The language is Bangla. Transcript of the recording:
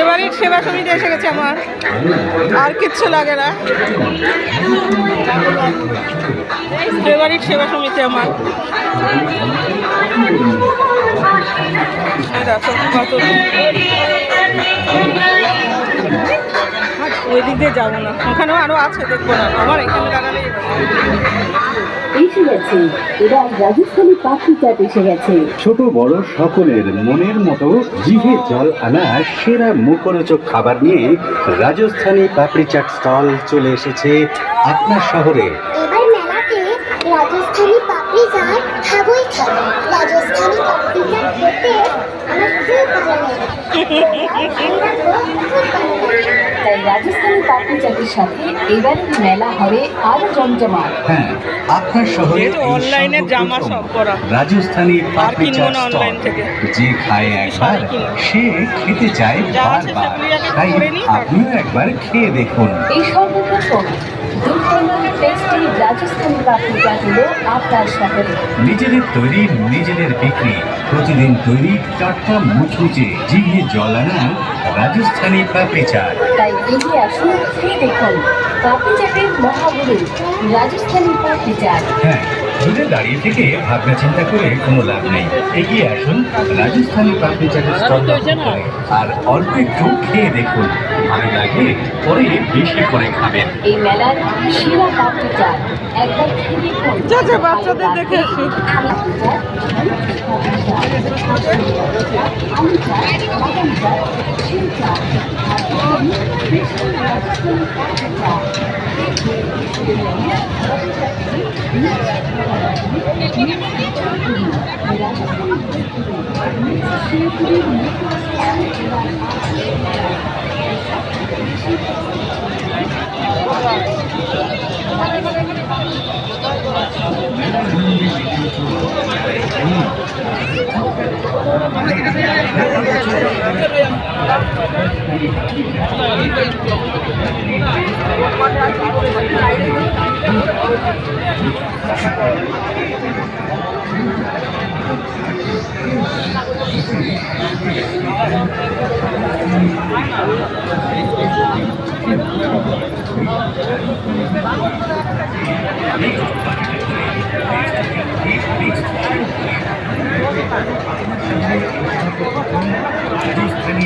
এবারের সেবা সমিতি এসে গেছে আমার। আর কিচ্ছু লাগে না। ফেভারিট সেবা সমিতি আমার। ওই দিক দিয়ে যাব না। ওখানেও আরও আছে, দেখব না। আমার এখানে দাঁড়ালেই গেছে এবার রাজস্থানী পাখি চাট এসে গেছে। ছোট বড় সকলের মনের মতো জিভে জল আনা সেরা মুখরোচক খাবার নিয়ে রাজস্থানী পাপড়ি চাট স্টল চলে এসেছে আপনার শহরে। এবার মেলাতে রাজস্থানি পাপড়ি চাট খাবই খাব। রাজস্থানি পাপড়ি চাট খেতে আমার খুব ভালো লাগে আমি রাখব, খুব ভালো লাগে তাই রাজস্থানী পাখি চাটের সাথে এবারের মেলা হবে আরও জমজমাট হ্যাঁ আপনার শহরে অনলাইনে জামা সব করা। রাজস্থানী পাপড়ি চাট না অনলাইন থেকে। যে খায় একবার সে খেতে চায় বারবার তাই আপনিও একবার খেয়ে দেখুন এই সর্বপ্রথম দুর্দান্ত টেস্টি রাজস্থানী চাট হলো আপনার শহরে নিজেদের তৈরি নিজেদের বিক্রি। প্রতিদিন তৈরি টাটকা মুচমুচে জিভে জল আনা রাজস্থানী পাপড়ি চাট। তাই এগিয়ে আসুন খেয়ে দেখুন। পাখি চাটের মহাগুরু রাজস্থানী পাখি চাট। হ্যাঁ দূরে দাঁড়িয়ে থেকে ভাবনা চিন্তা করে কোনো লাভ নেই এগিয়ে আসুন রাজস্থানী পাপড়ি চাটের স্টল আর অল্প একটু খেয়ে দেখুন ভালো লাগে পরে বেশি করে খাবেন এই মেলার সেরা পাখি চাট একবার খেয়ে দেখুন বাচ্চাদের দেখে আসি। পাপড়ি চাট, পাপড়ি চাট, আলু আমি